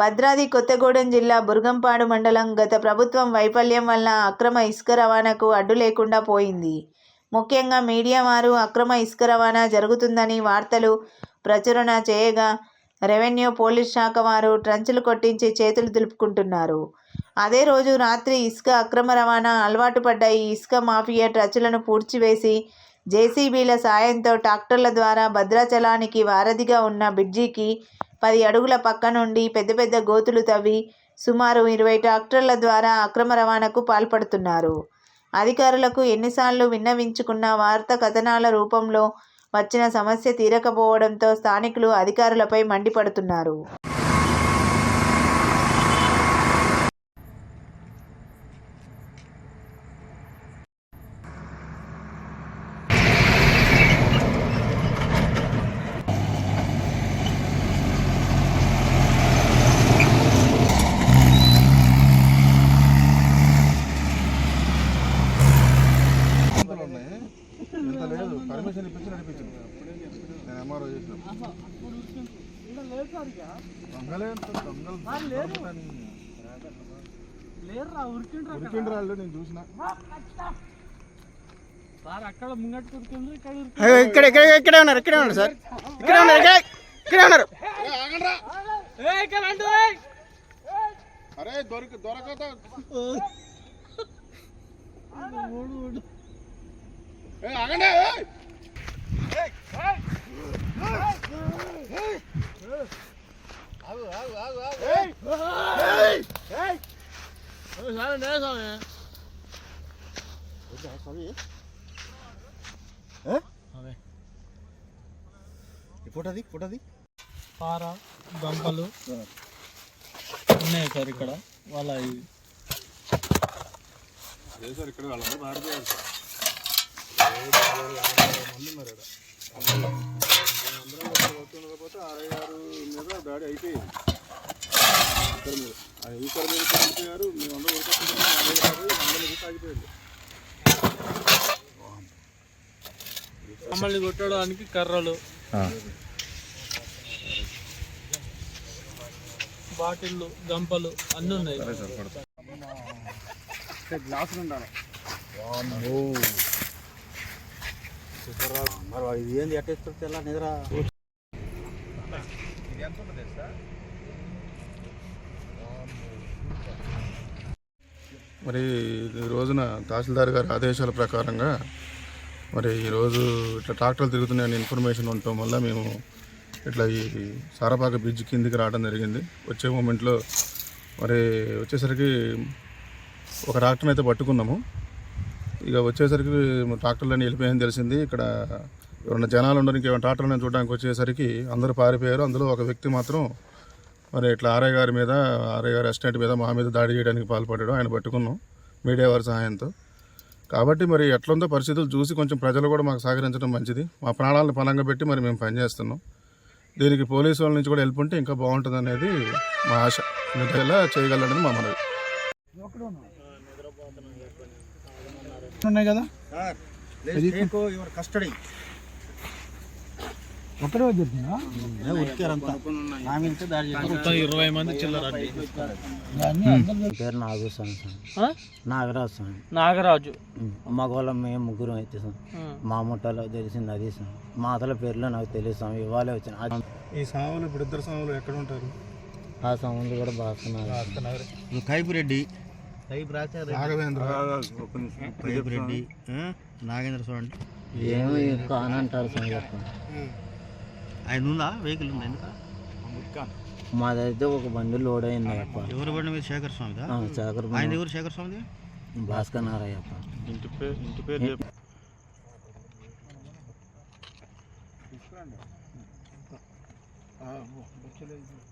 భద్రాద్రి కొత్తగూడెం జిల్లా బుర్గంపాడు మండలం గత ప్రభుత్వం వైఫల్యం వల్ల అక్రమ ఇసుక రవాణాకు అడ్డు లేకుండా పోయింది. ముఖ్యంగా మీడియా వారు అక్రమ ఇసుక రవాణా జరుగుతుందని వార్తలు ప్రచురణ చేయగా రెవెన్యూ పోలీస్ శాఖ వారు ట్రంచులు కొట్టించి చేతులు దులుపుకుంటున్నారు. అదే రోజు రాత్రి ఇసుక అక్రమ రవాణా అలవాటు పడ్డ ఈ ఇసుక మాఫియా ట్రచ్చులను పూడ్చివేసి జేసీబీల సాయంతో ట్రాక్టర్ల ద్వారా భద్రాచలానికి వారధిగా ఉన్న బ్రిడ్జికి పది అడుగుల పక్క నుండి పెద్ద పెద్ద గోతులు తవ్వి సుమారు ఇరవై ట్రాక్టర్ల ద్వారా అక్రమ రవాణాకు పాల్పడుతున్నారు. అధికారులకు ఎన్నిసార్లు విన్నవించుకున్న వార్త కథనాల రూపంలో వచ్చిన సమస్య తీరకపోవడంతో స్థానికులు అధికారులపై మండిపడుతున్నారు ఇంతలో ఉన్నాయి ఇంత లేదు. పర్మిషన్ ఇప్పించి నడిపించింది నేను ఎంఆర్ఓ చేసిన. దొంగలే దొంగలు ఉరికిండ్రా వాళ్ళు నేను ఇక్కడ ఇక్కడ ఇక్కడ ఇక్కడే ఉన్నారు ఇక్కడే ఉన్నారు సార్. ఇక్కడే ఉన్నారు ఇక్కడే ఇక్కడే ఉన్నారు. అరే దొరికి ఏయ్. ఫోటోది ఫోటోది. పార గంపలు ఉన్నాయి సార్ ఇక్కడ. వాళ్ళ సార్ ఇక్కడ వాళ్ళందరూ అరవై ఆరు మీద దాడి అయిపోయింది అందరి ఆగిపోయింది మమ్మల్ని కొట్టడానికి కర్రలు. బాటిళ్ళు గంపలు అన్నీ ఉన్నాయి. గ్లాసులు ఉండాలి మరి ఇది ఏంది ఎట్టేస్తుంది ఎలా నిద్ర మరి ఈ రోజున తహసీల్దార్ గారి ఆదేశాల ప్రకారంగా మరి ఈరోజు ఇట్లా ట్రాక్టర్లు తిరుగుతున్నాయని ఇన్ఫర్మేషన్ ఉండటం వల్ల మేము ఇట్లా ఈ సారపాక బ్రిడ్జ్ కిందికి రావడం జరిగింది. వచ్చే మూమెంట్లో మరి వచ్చేసరికి ఒక ట్రాక్టర్ని అయితే పట్టుకున్నాము. ఇక వచ్చేసరికి ట్రాక్టర్లన్నీ వెళ్ళిపోయాయని తెలిసింది. ఇక్కడ ఎవరైనా జనాలు ఉండరు ఇంకేమైనా ట్రాక్టర్లను చూడడానికి వచ్చేసరికి అందరూ పారిపోయారు. అందులో ఒక వ్యక్తి మాత్రం మరి ఇట్లా ఆర్ఐ గారి మీద ఆర్ఐ గారి అసిస్టెంట్ మీద మా మీద దాడి చేయడానికి పాల్పడ్డాడు. ఆయన పట్టుకున్నాం మీడియా వారి సహాయంతో. కాబట్టి మరి ఎట్లుందో పరిస్థితులు చూసి కొంచెం ప్రజలు కూడా మాకు సహకరించడం మంచిది. మా ప్రాణాలను పనంగా పెట్టి మరి మేము పనిచేస్తున్నాం. దీనికి పోలీసు వాళ్ళ నుంచి కూడా హెల్ప్ ఉంటే ఇంకా బాగుంటుంది అనేది మా ఆశ. మీరు చేయగలడని చేయగలరని మా మనవి. ఉన్నాయి కదా? Your custody. ఒకటే. మొత్తం ఇరవై మంది చిల్లర పేరు నాగస్వామి ఆ? నాగరాజు స్వామి నాగరాజు. మగవాళ్ళం మేము ముగ్గురం అయితే మా ముఠాలో తెలిసింది అది సార్. మా అతల పేర్లో నాకు తెలియదు స్వామి ఇవాళే వచ్చిన. ఆ- ఈ సాములు ఇప్పుడు ఇద్దరు సాములు ఎక్కడ ఉంటారు? ఆ సౌండ్ కూడా బాగున్నారు కైపురెడ్డి రాఘవేంద్ర కైపురెడ్డి నాగేంద్ర స్వామి ఏమో స్వామి ఆయన ఉందా? వెహికల్ ఉందా? ఎందుక? మాదైతే ఒక బండి లోడ్ అయింది అప్ప ఎవరు బండి మీద శేఖర్ స్వామి శేఖర్ ఆయన ఎవరు శేఖర్ స్వామి భాస్కర్ నారయ్యప్ప ఇంటి పేరు ఇంటి పేరు